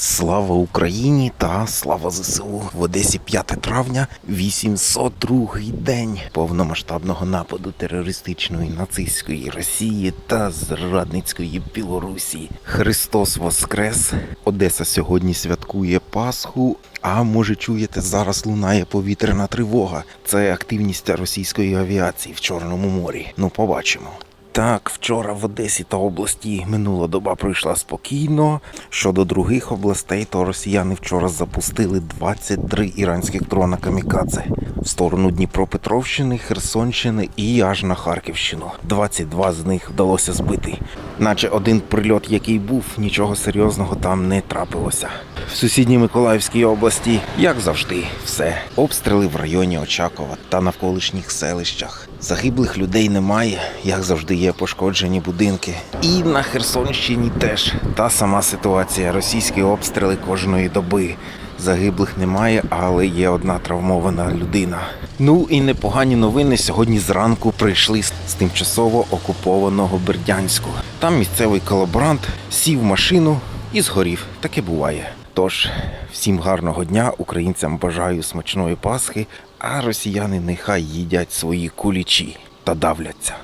Слава Україні та слава ЗСУ в Одесі 5 травня, 802-й день повномасштабного нападу терористичної нацистської Росії та зрадницької Білорусі. Христос Воскрес! Одеса сьогодні святкує Пасху. А може чуєте, зараз лунає повітряна тривога. Це активність російської авіації в Чорному морі. Ну, побачимо. Так, вчора в Одесі та області минула доба пройшла спокійно. Щодо других областей, то росіяни вчора запустили 23 іранських дрона камікадзе в сторону Дніпропетровщини, Херсонщини і аж на Харківщину. 22 з них вдалося збити. Наче один прильот, який був, нічого серйозного там не трапилося. В сусідній Миколаївській області, як завжди, все. Обстріли в районі Очакова та навколишніх селищах. Загиблих людей немає, як завжди є пошкоджені будинки. І на Херсонщині теж та сама ситуація. Російські обстріли кожної доби. Загиблих немає, але є одна травмована людина. Ну і непогані новини сьогодні зранку прийшли з тимчасово окупованого Бердянську. Там місцевий колаборант сів в машину і згорів. Таке буває. Тож всім гарного дня, українцям бажаю смачної Пасхи, а росіяни нехай їдять свої кулічі та давляться.